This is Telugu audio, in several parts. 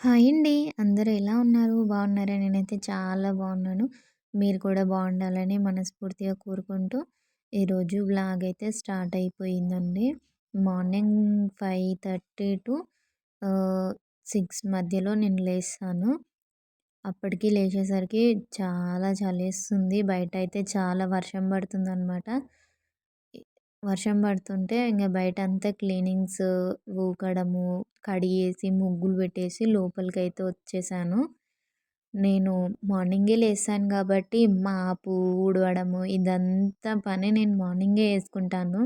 హాయ్ అండి. అందరూ ఎలా ఉన్నారు? బాగున్నారా? నేనైతే చాలా బాగున్నాను. మీరు కూడా బాగుండాలని మనస్ఫూర్తిగా కోరుకుంటూ, ఈరోజు బ్లాగ్ అయితే స్టార్ట్ అయిపోయిందండి. మార్నింగ్ 5:30 టు సిక్స్ మధ్యలో నేను లేస్తాను. అప్పటికి లేచేసరికి చాలా చలేస్తుంది. బయట అయితే చాలా వర్షం పడుతుందనమాట. వర్షం పడుతుంటే ఇంక బయటంతా క్లీనింగ్స్ ఊకడము, కడిగేసి, ముగ్గులు పెట్టేసి లోపలికైతే వచ్చేసాను. నేను మార్నింగే లేసాను కాబట్టి మాపు, ఊడవడము ఇదంతా పని నేను మార్నింగే వేసుకుంటాను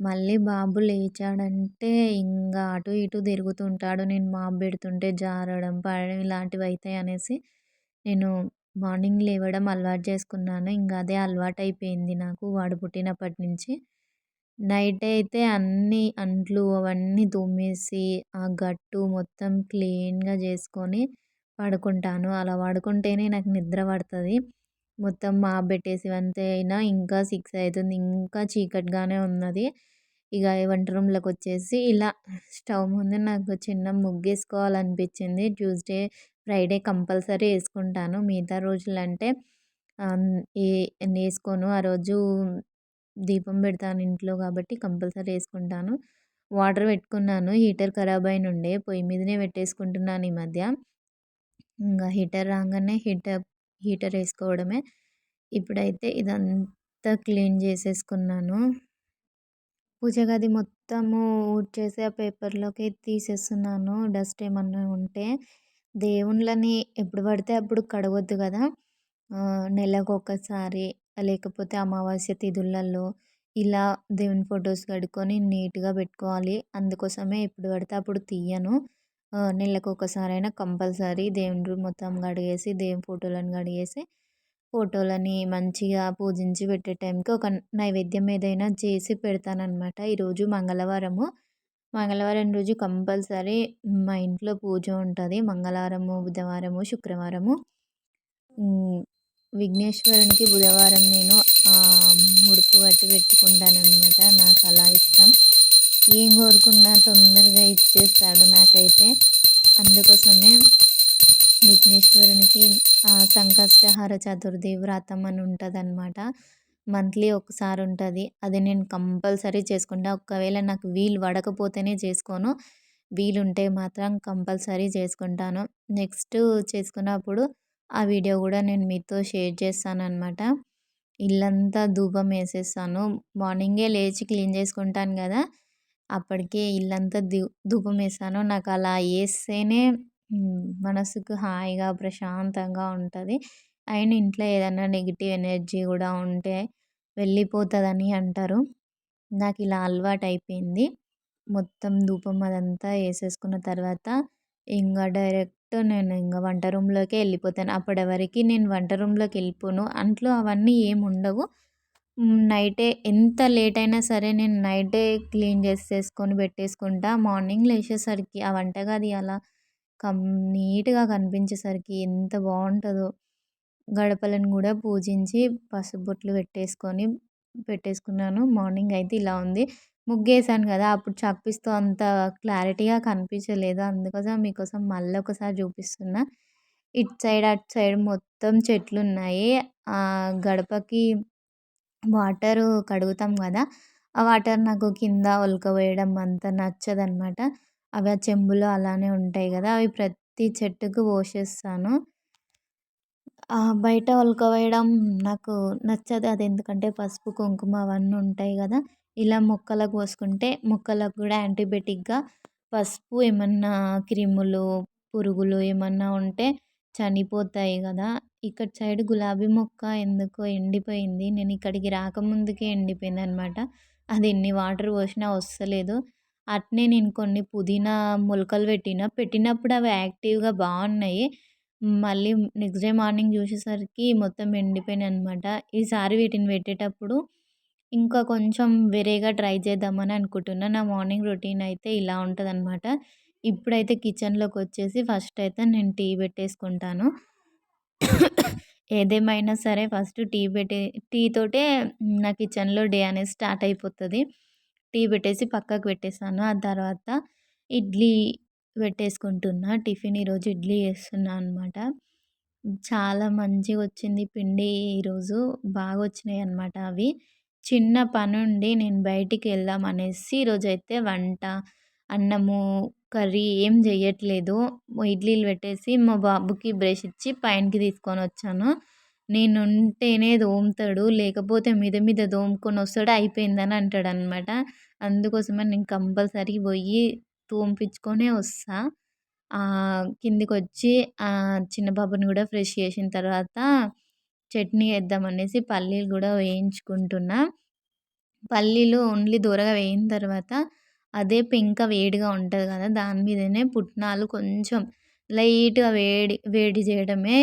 మళ్ళీ బాబు లేచాడంటే ఇంకా అటు ఇటు తిరుగుతుంటాడు. నేను మాపు పెడుతుంటే జారడం, పడడం ఇలాంటివి అవుతాయి అనేసి నేను మార్నింగ్ లేవడం అలవాటు చేసుకున్నాను. ఇంకా అదే అలవాటైపోయింది నాకు వాడు పుట్టినప్పటి నుంచి. నైట్ అయితే అన్నీ అంట్లు అవన్నీ తోమేసి, ఆ గట్టు మొత్తం క్లీన్‌గా చేసుకొని పడుకుంటాను. అలా పడుకుంటేనే నాకు నిద్ర పడుతుంది మొత్తం మా పెట్టేసి అయినా ఇంకా సిక్స్ అవుతుంది ఇంకా చీకటిగానే ఉన్నది. ఇక వంట రూమ్‌లోకి వచ్చేసి ఇలా స్టవ్ ముందు నాకు చిన్న ముగ్గేసుకోవాలనిపించింది. ట్యూస్డే, ఫ్రైడే కంపల్సరీ వేసుకుంటాను మిగతా రోజులంటే ఏ వేసుకోను. ఆ రోజు దీపం పెడతాను ఇంట్లో కాబట్టి కంపల్సరీ వేసుకుంటాను. వాటర్ పెట్టుకున్నాను. హీటర్ ఖరాబ్ అయినుండే పొయ్యి మీదనే పెట్టేసుకుంటున్నాను ఈ మధ్య. ఇంకా హీటర్ రాగానే హీటర్ హీటర్ వేసుకోవడమే. ఇప్పుడైతే ఇదంతా క్లీన్ చేసేసుకున్నాను. పూజ గది మొత్తము ఊడ్చేసి ఆ పేపర్‌లోకి తీసేస్తున్నాను. డస్ట్ ఏమన్నా ఉంటే. దేవుళ్ళని ఎప్పుడు పడితే అప్పుడు కడగొద్దు కదా! నెలకు ఒకసారి లేకపోతే అమావాస్య తిథులలో ఇలా దేవుని ఫొటోస్ కడుక్కొని నీట్‌గా పెట్టుకోవాలి. అందుకోసమే ఎప్పుడు పడితే అప్పుడు తీయను. నెలకు నెలకొకసారైనా కంపల్సరీ దేవుని రూమ్ మొత్తం కడిగేసి, దేవుని ఫోటోలను కడిగేసి, ఫోటోలని మంచిగా పూజించి పెట్టే టైంకి ఒక నైవేద్యం ఏదైనా చేసి పెడతానన్నమాట ఈరోజు మంగళవారము. మంగళవారం రోజు కంపల్సరీ మా ఇంట్లో పూజ ఉంటుంది మంగళవారము, బుధవారము, శుక్రవారము. విఘ్నేశ్వరునికి బుధవారం నేను ముడుపు కట్టి పెట్టుకుంటాననమాట. నాకు అలా ఇష్టం. ఏం కోరుకున్నా తొందరగా ఇచ్చేస్తాడు నాకైతే. అందుకోసమే విఘ్నేశ్వరునికి సంకష్టహార చతుర్థి వ్రతం అని అనమాట మంత్లీ ఒకసారి ఉంటుంది అది నేను కంపల్సరీ చేసుకుంటా. ఒకవేళ నాకు వీలు పడకపోతేనే చేసుకోను. వీలుంటే మాత్రం కంపల్సరీ చేసుకుంటాను. నెక్స్ట్ చేసుకున్నప్పుడు ఆ వీడియో కూడా నేను మీతో షేర్ చేస్తాను అనమాట ఇల్లంతా ధూపం వేసేస్తాను. మార్నింగే లేచి క్లీన్ చేసుకుంటాను కదా! అప్పటికే ఇల్లంతా ధూపం వేస్తాను. నాకు అలా వేస్తేనే మనసుకు హాయిగా, ప్రశాంతంగా ఉంటుంది అండ్ ఇంట్లో ఏదైనా నెగిటివ్ ఎనర్జీ కూడా ఉంటే వెళ్ళిపోతుందని అంటారు. నాకు ఇలా అలవాటు అయిపోయింది మొత్తం ధూపం అదంతా వేసేసుకున్న తర్వాత ఇంకా డైరెక్ట్ నేను ఇంకా వంట రూమ్‌లోకే వెళ్ళిపోతాను. అప్పటివరకి నేను వంట రూమ్‌లోకి వెళ్ళిపోను. అంట్లో అవన్నీ ఏమి ఉండవు. నైటే ఎంత లేట్ అయినా సరే నేను నైటే క్లీన్ చేసేసుకొని పెట్టేసుకుంటా. మార్నింగ్ లేచేసరికి ఆ వంటగది అలా కం నీట్‌గా కనిపించేసరికి ఎంత బాగుంటుందో గడపలను కూడా పూజించి పసుపు బొట్లు పెట్టేసుకొని పెట్టేసుకున్నాను. మార్నింగ్ అయితే ఇలా ఉంది. ముగ్గేసాను కదా! అప్పుడు చప్పిస్తూ అంత క్లారిటీగా కనిపించలేదు. అందుకోసం మీకోసం మళ్ళీ ఒకసారి చూపిస్తున్నా. ఇటు సైడ్, అటు సైడ్ మొత్తం చెట్లున్నాయి. ఆ గడపకి వాటర్ కడుగుతాం కదా! ఆ వాటర్ నాకు కింద ఒలకవేయడం అంత నచ్చదనమాట. అవి ఆ చెంబులో అలానే ఉంటాయి కదా! అవి ప్రతి చెట్టుకు పోసేస్తాను. బయట ఒలకవేయడం నాకు నచ్చదు. అది ఎందుకంటే పసుపు, కుంకుమ అవన్నీ ఉంటాయి కదా! ఇలా మొక్కలకు పోసుకుంటే మొక్కలకు కూడా యాంటీబయాటిక్‌గా పసుపు ఏమన్నా క్రిములు, పురుగులు ఏమన్నా ఉంటే చనిపోతాయి కదా! ఇక్కడ సైడ్ గులాబీ మొక్క ఎందుకో ఎండిపోయింది. నేను ఇక్కడికి రాకముందుకే ఎండిపోయింది అనమాట అది ఎన్ని వాటర్ పోసినా వస్తలేదు. అట్నే నేను కొన్ని పుదీనా మొలకలు పెట్టిన. పెట్టినప్పుడు అవి యాక్టివ్‌గా బాగున్నాయి. మళ్ళీ నెక్స్ట్ డే మార్నింగ్ చూసేసరికి మొత్తం ఎండిపోయినాయి అనమాట. ఈసారి వీటిని పెట్టేటప్పుడు ఇంకా కొంచెం వేరేగా ట్రై చేద్దామని అనుకుంటున్నాను నా మార్నింగ్ రొటీన్ అయితే ఇలా ఉంటదనమాట. ఇప్పుడైతే కిచెన్‌లోకి వచ్చేసి ఫస్ట్ అయితే నేను టీ పెట్టేసుకుంటాను. ఏదేమైనా సరే ఫస్ట్ టీ పెట్టే టీ తోటే నా కిచెన్‌లో డే అనేది స్టార్ట్ అయిపోతుంది టీ పెట్టేసి పక్కకు పెట్టేసాను. ఆ తర్వాత ఇడ్లీ పెట్టేసుకుంటున్నా టిఫిన్ ఈరోజు ఇడ్లీ చేస్తున్నా అనమాట చాలా మంచిగా వచ్చింది పిండి ఈరోజు బాగా వచ్చినాయి అనమాట అవి చిన్న పని నేను బయటికి వెళ్దాం అనేసి ఈరోజైతే వంట అన్నము కర్రీ ఏం చేయట్లేదు ఇడ్లీలు పెట్టేసి మా బాబుకి బ్రష్ ఇచ్చి పైనకి తీసుకొని వచ్చాను. నేను ఉంటేనే తోముతాడు లేకపోతే మీద మీద దోముకొని వస్తాడు అయిపోయిందని అంటాడు అనమాట అందుకోసమే నేను కంపల్సరీ పోయి తోమిపించుకొనే వస్తా. కిందికి వచ్చి చిన్న బాబుని కూడా ఫ్రెష్ చేసిన తర్వాత చట్నీ వేద్దాం అనేసి పల్లీలు కూడా వేయించుకుంటున్నా. పల్లీలు ఓన్లీ దూరగా వేయిన తర్వాత అదే ఇంకా వేడిగా ఉంటుంది కదా దాని మీదనే పుట్నాలు కొంచెం లైట్గా వేడి వేడి చేయడమే.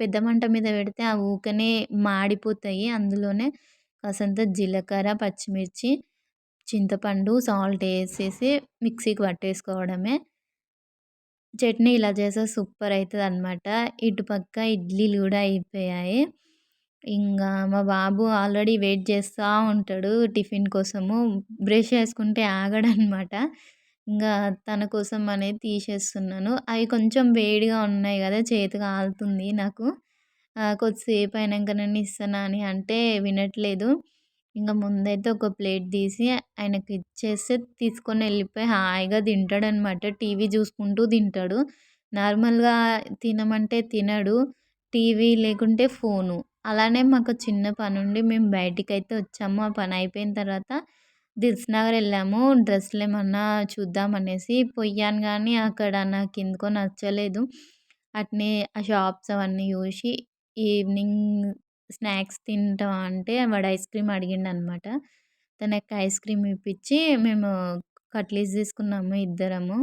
పెద్ద మంట మీద పెడితే ఆ ఊకనే మాడిపోతాయి. అందులోనే కాసంత జీలకర్ర పచ్చిమిర్చి చింతపండు సాల్ట్ వేసేసి మిక్సీకి పట్టేసుకోవడమే. చట్నీ ఇలా చేస్తే సూపర్ అవుతుంది అనమాట ఇటుపక్క ఇడ్లీలు కూడా అయిపోయాయి. ఇంకా మా బాబు ఆల్రెడీ వెయిట్ చేస్తూ ఉంటాడు టిఫిన్ కోసము. బ్రష్ చేసుకుంటే ఆగడనమాట. ఇంకా తన కోసం అనేది తీసేస్తున్నాను. అవి కొంచెం వేడిగా ఉన్నాయి కదా చేతిగా ఆలుతుంది నాకు. కొద్దిసేపు అయినాకనైనా ఇస్తాను అని అంటే వినట్లేదు. ఇంకా ముందైతే ఒక ప్లేట్ తీసి ఆయనకి ఇచ్చేస్తే తీసుకొని వెళ్ళిపోయి హాయిగా తింటాడనమాట. టీవీ చూసుకుంటూ తింటాడు. నార్మల్గా తినమంటే తినడు. టీవీ లేకుంటే ఫోను. అలానే మాకు చిన్న పని ఉండి మేము బయటికి అయితే వచ్చాము. ఆ పని అయిపోయిన తర్వాత దిల్సుఖ్నగర్ వెళ్ళాము. డ్రెస్సులు ఏమన్నా చూద్దాం అనేసి పోయాను కానీ అక్కడ నాకు ఎందుకో నచ్చలేదు. అట్నే ఆ షాప్స్ అవన్నీ చూసి ఈవినింగ్ స్నాక్స్ తింటాం అంటే వాడు ఐస్ క్రీమ్ అడిగిండు అనమాట తనకి ఐస్ క్రీమ్ ఇప్పించి మేము కట్లీస్ తీసుకున్నాము ఇద్దరము.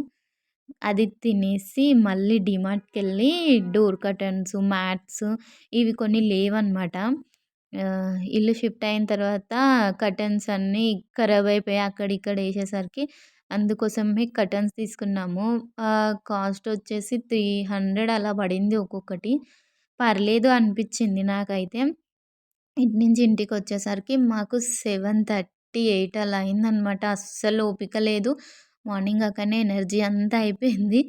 అది తినేసి మళ్ళీ డిమార్ట్కి వెళ్ళి డోర్ కర్టన్స్ మ్యాట్స్ ఇవి కొన్ని లేవన్నమాట. ఇల్లు షిఫ్ట్ అయిన తర్వాత కర్టన్స్ అన్నీ ఖరాబ్ అయిపోయి అక్కడ ఇక్కడ వేసేసరికి అందుకోసమే కర్టన్స్ తీసుకున్నాము. కాస్ట్ వచ్చేసి త్రీ హండ్రెడ్ అలా పడింది ఒక్కొక్కటి. పర్లేదు అనిపించింది నాకైతే. ఇటు నుంచి ఇంటికి వచ్చేసరికి మాకు సెవెన్ థర్టీ ఎయిట్ అలా అయిందనమాట అస్సలు ఓపిక లేదు. మార్నింగ్ అక్కడనే ఎనర్జీ అంతా అయిపోయింది.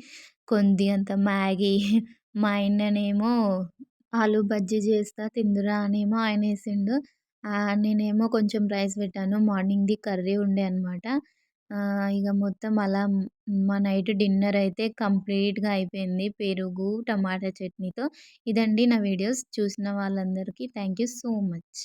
కొద్దిగంత మ్యాగీ మా ఆయననేమో ఆలు బజ్జీ చేస్తా తిందురా అనేమో ఆయన వేసిండు. నేనేమో కొంచెం రైస్ పెట్టాను. మార్నింగ్ది కర్రీ ఉండే అనమాట ఇక మొత్తం అలా మా నైట్ డిన్నర్ అయితే కంప్లీట్గా అయిపోయింది. పెరుగు టమాటా చట్నీతో. ఇదండి నా వీడియోస్. చూసిన వాళ్ళందరికీ థ్యాంక్ యూ సో మచ్.